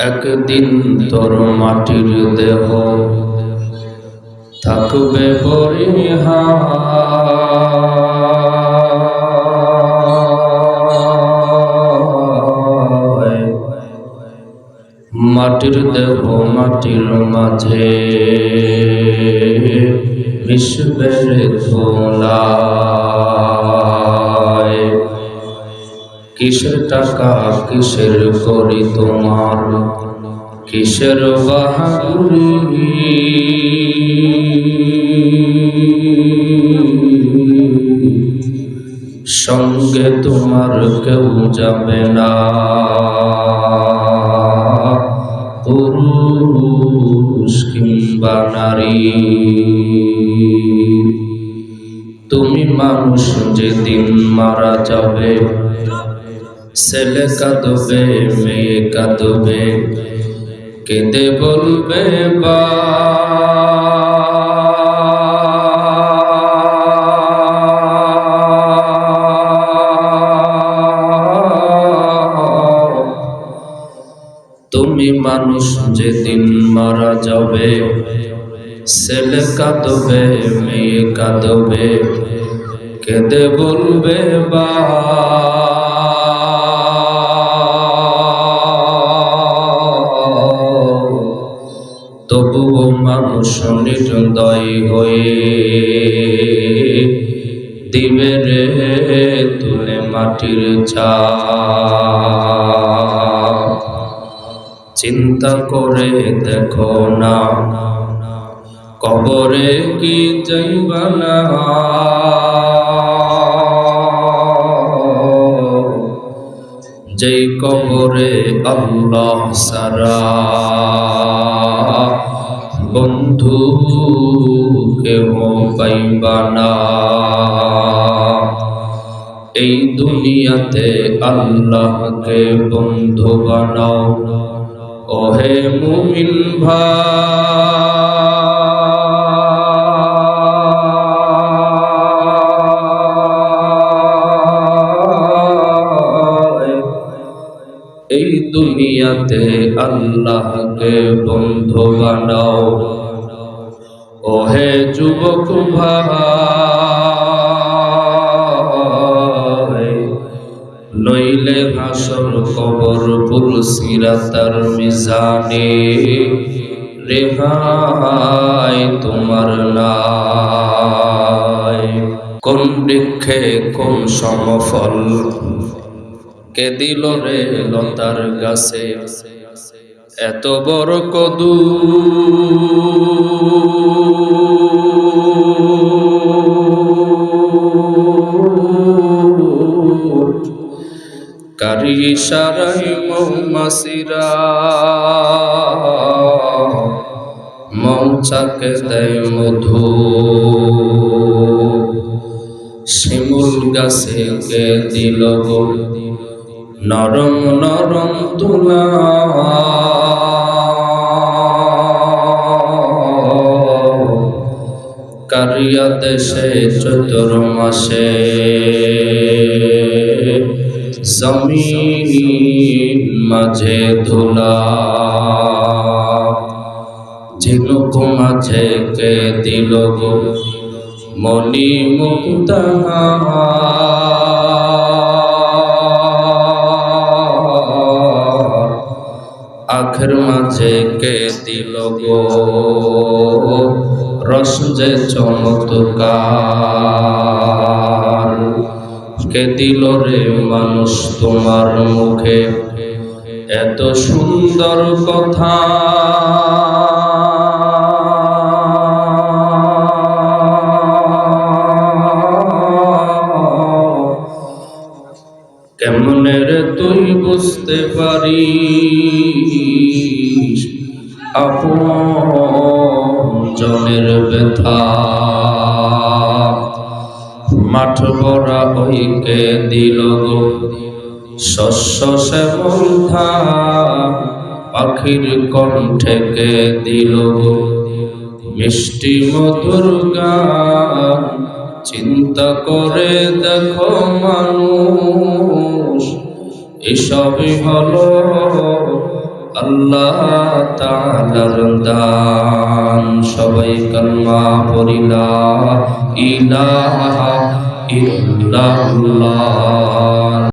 একদিন তোর মাটির দেহ থাকবে পরিহার। মাটির দেহ মাটির মাঝে বিশ্বের ধোলায় কিসের টাকা, কিসের করি তোমার? কিসের বাহাদুরি? সঙ্গে তোমার কেউ যাবে না। পুরুষ কিংবা নারী, তুমি মানুষ যেদিন মারা যাবে ছেলে কাঁদবে, মেয়ে কাঁদবে, কেঁদে বলবে, বা তুমি মানুষ যেদিন মারা যাবে ছেলে কাঁদবে, মেয়ে কাঁদবে, কেঁদে বলবে, বা মানুষ নির্দয় হয়ে দিবে রে তুলে মাটির চা চিন্তা করে দেখো না, কবরে কি যাইবা না। যেই কবরে আল্লাহ সারা বন্ধু কেউ পাইবা না। এই দুনিয়াতে আল্লাহকে বন্ধু বানাও। ওহে মুমিন ভাই। এই দুনিয়াতে আল্লাহকে বন্ধু বানাও। ওহে যুবক ভাই, নইলে হাসর কবর পুলসিরাতার মিজানে। রেহাই তোমার নাই। কোন বৃক্ষে কোন সমফল? কে দিল রে লতার গাছে? এত বড় কদু। কারি সারাই মৌমাসিরা মৌচাকে দেয় মধু। শিমুল গাছে কে দিল গো নরম নরম তুলা। কারিয়া দেশে চতুর মাসে জমিন মাঝে ধুলা। ঝিনুক মাঝে কে দিল মণি মুক্তা মাঝে কে দিল গো? রস যে চমৎকার। কে দিল রে মানুষ তোমার মুখে? এত সুন্দর কথা। কেমনে রে তুই বুঝতে পারিস আপন জনের ব্যথা। মাঠ ভরা ওইকে দিল গো। শস্য শ্যামল ধান পাখির কণ্ঠে কে দিল মিষ্টি মধুর গান চিন্তা করে দেখো মানুষ, এসবই হলো আল্লাহ তাআলার দান সবাই কলমা পড়িলা ইলাহা ইল্লাল্লাহ।